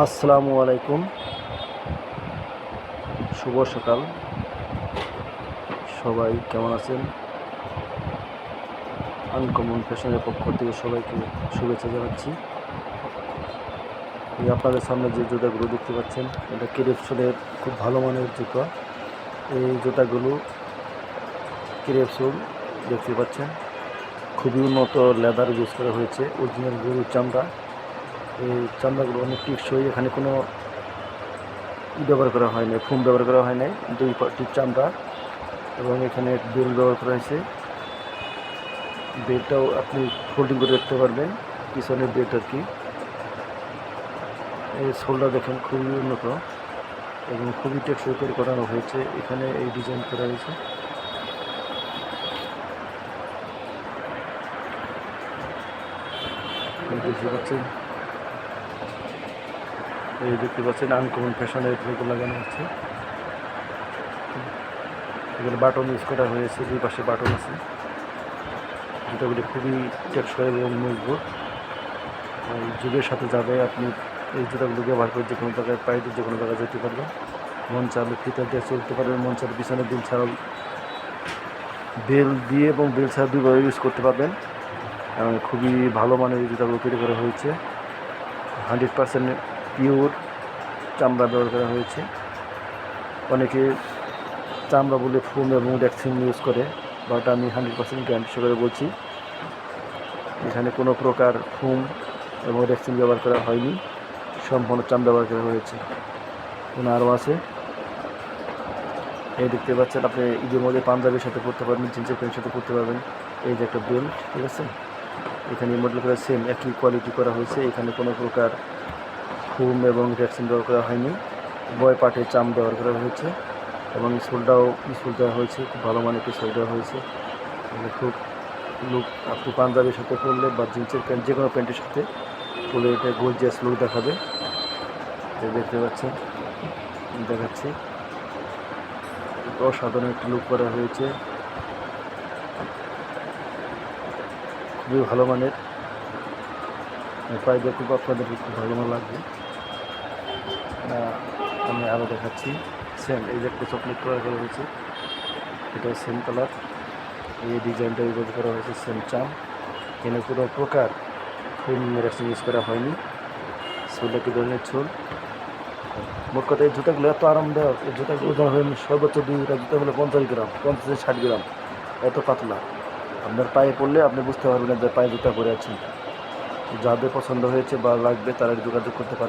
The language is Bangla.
আসসালামু আলাইকুম। শুভ সকাল। সবাই কেমন আছেন? আনকমন ফ্যাশনের পক্ষ থেকে সবাইকে শুভেচ্ছা জানাচ্ছি। এই আপনাদের সামনে যে জুতাগুলো দেখতে পাচ্ছেন, এটা কিরেপসোলের খুব ভালো মানের জুতা। এই জুতাগুলো কিরেপসোল দেখতে পাচ্ছেন। খুবই উন্নত লেদার ইউজ করা হয়েছে। অরিজিনাল গরুর চামড়া। এই চামড়াগুলো অনেক টিকসই, এখানে কোনো ব্যবহার করা হয় নাই, ফোম ব্যবহার করা হয় নাই, দুই পাটির চামড়া এবং এখানে বেল ব্যবহার করা হয়েছে। বেলটাও আপনি ফোল্ডিং করে রাখতে পারবেন, পিছনের বেল্ট আর কি এই সোলটা দেখেন খুবই উন্নত এবং খুবই টেকসই করে করানো হয়েছে, এখানে এই ডিজাইন করা হয়েছে। পাচ্ছেন এই দেখতে পাচ্ছেন আনকমন ফ্যাশনের লোগো লাগানো হচ্ছে। এখানে বাটন ইউজ করা হয়েছে, দুই পাশে বাটন আছে। জুতাগুলি খুবই টেকসই এবং মজবুত। যুগের সাথে যাবে, আপনি এই জুতাগুলো ব্যবহার করে যে কোনো জায়গায় পায়ে যে কোনো জায়গায় যেতে পারবেন। মন চালে ফিতার দিয়ে চলতে পারবেন মন চালে পিছনে বিল ছাড়াও বেল দিয়ে এবং বেল ছাড়া দুইভাবে ইউজ করতে পারবেন। খুবই ভালো মানের জুতাগুলো তৈরি করা হয়েছে। হান্ড্রেড পার্সেন্ট পিওর চামড়া ব্যবহার করা হয়েছে। অনেকে চামড়া বলে ফোম এবং ভ্যাকসিন ইউজ করে বাট আমি হান্ড্রেড পার্সেন্ট গ্যারান্টি সহকারে বলছি, এখানে কোনো প্রকার ফোম এবং ভ্যাকসিন ব্যবহার করা হয়নি, সম্পূর্ণ চাম ব্যবহার করা হয়েছে। কোনো আরও আছে? এই দেখতে পাচ্ছেন, আপনি ঈদের মধ্যে পাঞ্জাবির সাথে পরতে পারবেন, জিন্সের প্যান্টের সাথে পরতে পারবেন। এই যে একটা বেল্ট ঠিক আছে? এখানে মডেল করে সেম একই কোয়ালিটি করা হয়েছে, এখানে কোনো প্রকার ফোম এবং ভ্যাকসিন ব্যবহার করা হয়নি। বয় পাটে চাম ব্যবহার করা হয়েছে এবং সোলটাও স্কুল দেওয়া হয়েছে, খুব ভালো মানের একটি সোল দেওয়া হয়েছে খুব লুক, আপনি পাঞ্জাবির সাথে পরলে বা জিন্সের প্যান্ট যে কোনো প্যান্টের সাথে পরলে এটা গোলজিয়াস লুক দেখাবে। দেখতে পাচ্ছেন দেখাচ্ছি। অসাধারণ একটি লুক করা হয়েছে। খুবই ভালো মানের। পাইবে খুব আপনাদের খুব ভালো লাগবে। আমি আরও দেখাচ্ছি। সেম এই যে একটা চকলেট কালার করা হয়েছে। এটা সেম কালার এই ডিজাইনটা ইউজ করা হয়েছে সেম চাম এখানে কোনো প্রকার ফুল মেরাক্সিন ইউজ করা হয়নি। সোলটা কি ধরনের ছোল? মোট কথা এই জুতাগুলো এত আরামদায়ক, এই জুতাগুলো ওজন হয় সর্বোচ্চ দুইটা জুতা হলো পঞ্চাশ গ্রাম, পঞ্চাশ ষাট গ্রাম। এত পাতলা। আপনার পায়ে পড়লে আপনি বুঝতে পারবেন যে পায়ে জুতা পরে আছেন। যাদের পছন্দ হয়েছে বা লাগবে তারা যোগাযোগ করতে পারে।